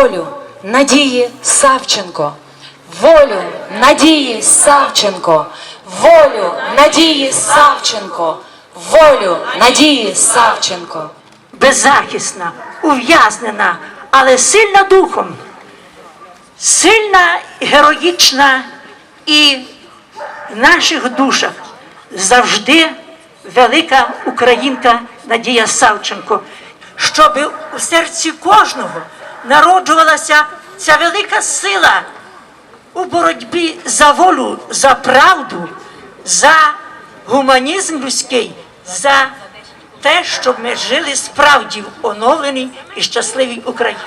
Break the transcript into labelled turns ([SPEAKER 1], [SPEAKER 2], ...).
[SPEAKER 1] волю Надії Савченко, волю Надії Савченко, волю Надії Савченко, волю Надії Савченко.
[SPEAKER 2] беззахисна, ув'язнена, але сильна духом, сильна, героїчна і в наших душах завжди велика українка Надія Савченко, щоб у серці кожного народжувалася ця велика сила у боротьбі за волю, за правду, за гуманізм людський, за те, щоб ми жили справді в оновленій і щасливій Україні.